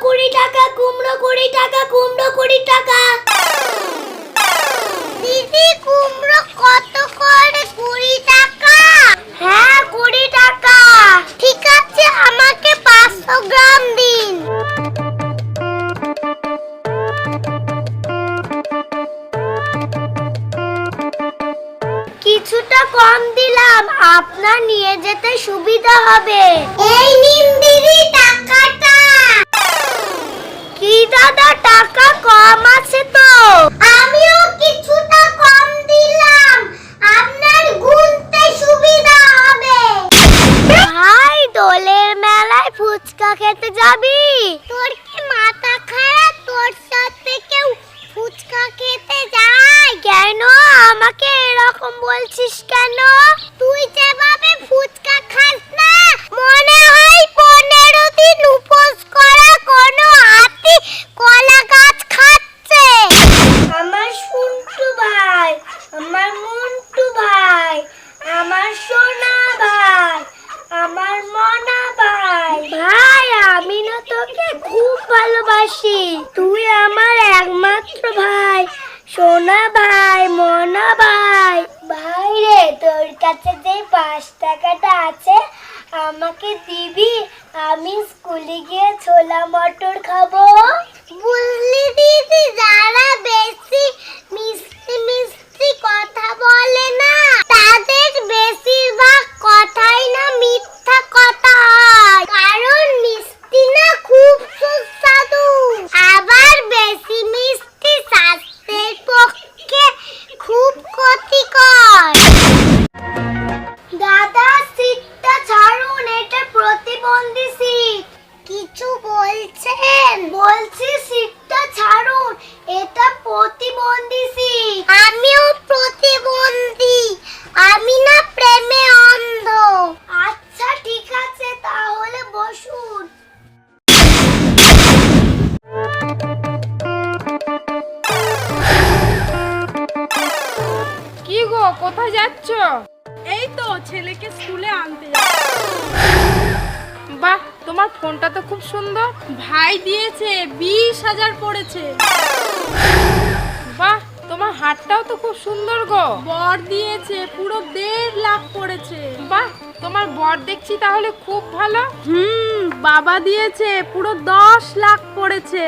কুড়ি টাকা, কুমড়ো কুড়ি টাকা, কুমড়ো কুড়ি টাকা। দিদি, কুমড়ো কত করে? কুড়ি টাকা? হ্যাঁ কুড়ি টাকা। ঠিক আছে, আমাকে পাঁচশো গ্রাম দিন। কিছুটা কম দিলাম, আপনার নিয়ে যেতে সুবিধা হবে। এই নিন দিদি, টাকাটা। দাদা টাকা কম আছে তো। আমিও কিছুটা কম দিলাম। আপনার গুনতে সুবিধা হবে। ভাই দোলের মেলায় ফুচকা খেতে যাবি? তোর কি মাথা খারাপ? তোর সাথে কেউ ফুচকা খেতে যায়? কেন? আমাকে এরকম বলছিস কেন? তুই খুব ভালোবাসি। তুই আমার একমাত্র ভাই। সোনা ভাই মনা ভাই। ভাই রে তোর কাছে যে পাঁচ টাকাটা আছে আমাকে দিবি। আমি স্কুলে গিয়ে ছোলা মটর খাব। বুঝলি দিদি যারা বেশি। বলছি সিটটা ছাড়ুন। এটা প্রতিবন্ধী সিট আমিও প্রতিবন্ধী। আমি না প্রেমে অন্ধ। আচ্ছা ঠিক আছে তাহলে বসুন। কি গো কোথায় যাচ্ছ? এই তো ছেলেকে স্কুলে আনতে যাচ্ছি। বাহ, তোমার ফোনটা তো খুব সুন্দর। ভাই দিয়েছে, বিশ হাজার পড়েছে। বাহ, তোমার হাতটাও তো খুব সুন্দর গো। বর দিয়েছে, পুরো দেড় লাখ পড়েছে। বাহ, তোমার বর দেখছি তাহলে খুব ভালো। হুম, বাবা দিয়েছে, পুরো দশ লাখ পড়েছে।